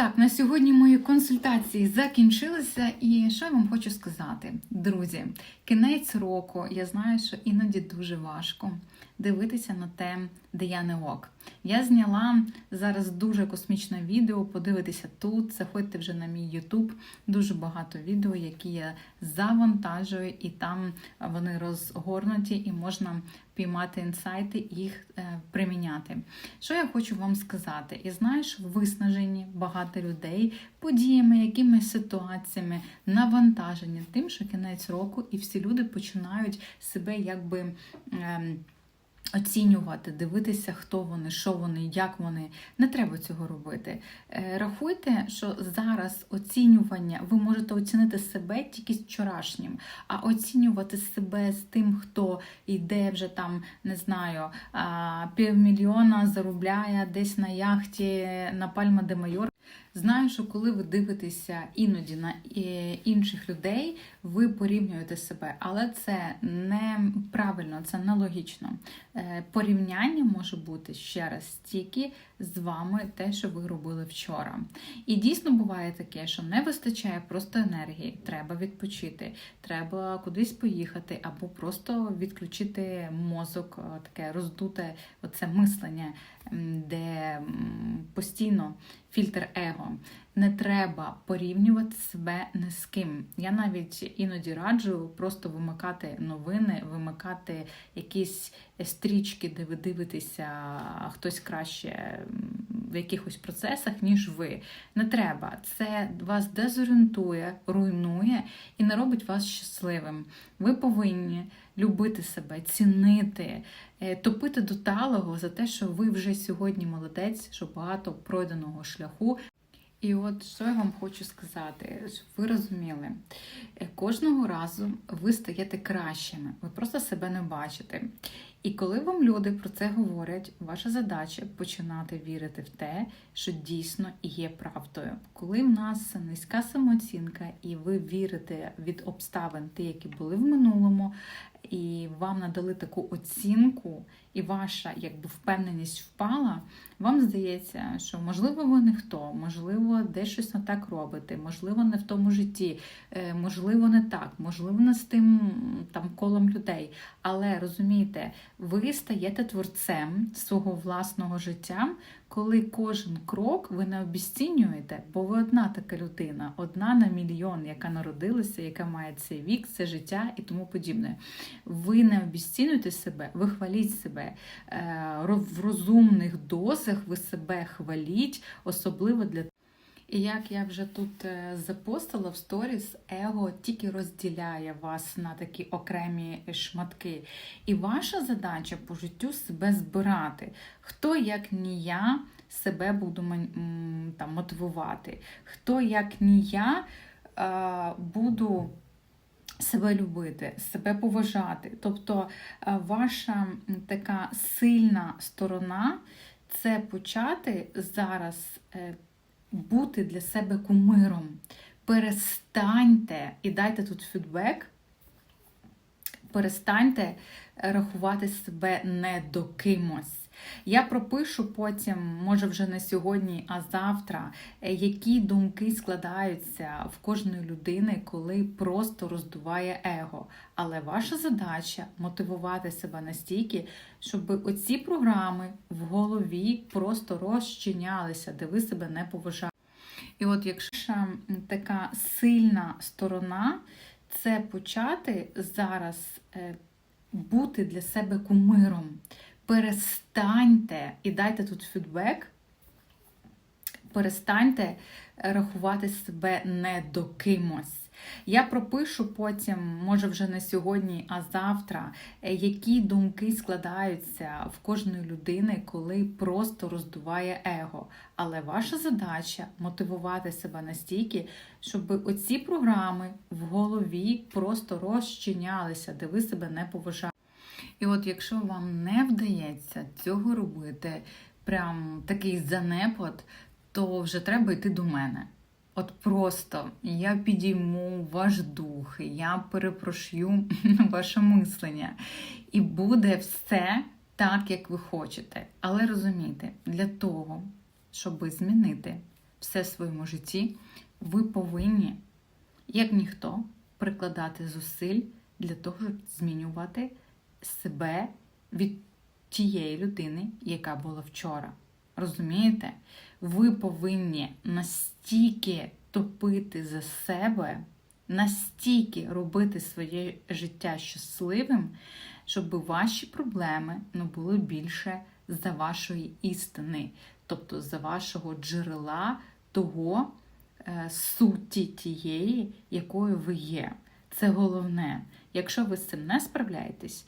Так, на сьогодні мої консультації закінчилися, і що я вам хочу сказати, друзі, кінець року. Я знаю, що іноді дуже важко дивитися на те, де я не ок. Я зняла зараз дуже космічне відео. Подивитися тут. Заходьте вже на мій Ютуб. Дуже багато відео, які я завантажую, і там вони розгорнуті, і можна піймати інсайти і їх е, приміняти. Що я хочу вам сказати? І знаєш, виснажені багато людей подіями, якимись ситуаціями, навантажені тим, що кінець року, і всі люди починають себе якби. Оцінювати, дивитися, хто вони, що вони, як вони. Не треба цього робити. Е, Рахуйте, що зараз оцінювання ви можете оцінити себе тільки з вчорашнім, а оцінювати себе з тим, хто йде вже там, не знаю, півмільйона заробляє десь на яхті на Пальма де Майор. Знаю, що коли ви дивитеся іноді на е, інших людей, ви порівнюєте себе, але це неправильно, це нелогічно. Е, Порівняння може бути ще раз тільки з вами те, що ви робили вчора. І дійсно буває таке, що не вистачає просто енергії, треба відпочити, треба кудись поїхати, або просто відключити мозок, е, таке роздуте оце мислення, де постійно фільтр его. Не треба порівнювати себе ні з ким. Я навіть іноді раджу просто вимикати новини, вимикати якісь стрічки, де ви дивитеся хтось краще в якихось процесах, ніж ви. Не треба. Це вас дезорієнтує, руйнує і не робить вас щасливим. Ви повинні любити себе, цінити, е, топити до талого за те, що ви вже сьогодні молодець, що багато пройденого шляху. І от що я вам хочу сказати, щоб ви розуміли, кожного разу ви стаєте кращими, ви просто себе не бачите. І коли вам люди про це говорять, ваша задача починати вірити в те, що дійсно є правдою. Коли в нас низька самооцінка, і ви вірите від обставин, ті, які були в минулому, і вам надали таку оцінку, і ваша якби впевненість впала, вам здається, що можливо ви ніхто, можливо, десь щось не так робите, можливо, не в тому житті, е, можливо, не так, можливо, не з тим там колом людей. Але розумієте, ви стаєте творцем свого власного життя, коли кожен крок ви не обіцінюєте, бо ви одна така людина, одна на мільйон, яка народилася, яка має цей вік, це життя і тому подібне. Ви не обіцінюєте себе, ви хваліть себе Е, в розумних дозах. Ви себе хваліть, особливо для і як я вже тут е, запостила в сторіс, его тільки розділяє вас на такі окремі шматки. І ваша задача по життю себе збирати. Хто, як ні я, себе буду там, мотивувати, хто, як ні я, е, буду. Себе любити, себе поважати. Тобто е, ваша така сильна сторона це почати зараз бути для себе кумиром. Перестаньте і дайте тут фідбек. Перестаньте рахувати себе не до кимось. Я пропишу потім, може вже не сьогодні, а завтра, е, які думки складаються в кожної людини, коли просто роздуває его. Але ваша задача мотивувати себе настільки, щоб оці програми в голові просто розчинялися, де ви себе не поважаєте. І от якщо така сильна сторона, це почати зараз е, бути для себе кумиром. Перестаньте і дайте тут фідбек. Перестаньте рахувати себе не до кимось. Я пропишу потім, може вже не сьогодні, а завтра, е, які думки складаються в кожної людини, коли просто роздуває его. Але ваша задача мотивувати себе настільки, щоб оці програми в голові просто розчинялися, де ви себе не поважаєте. І от якщо вам не вдається цього робити, прям такий занепад, то вже треба йти до мене. От просто я підійму ваш дух, я перепрошую ваше мислення. І буде все так, як ви хочете. Але розумійте, для того, щоб змінити все в своєму житті, ви повинні, як ніхто, прикладати зусиль для того, щоб змінювати себе від тієї людини, яка була вчора. Розумієте? Ви повинні настільки топити за себе, настільки робити своє життя щасливим, щоб ваші проблеми ну, були більше за вашої істини, тобто за вашого джерела того е, суті тієї, якою ви є. Це головне. Якщо ви з цим не справляєтесь,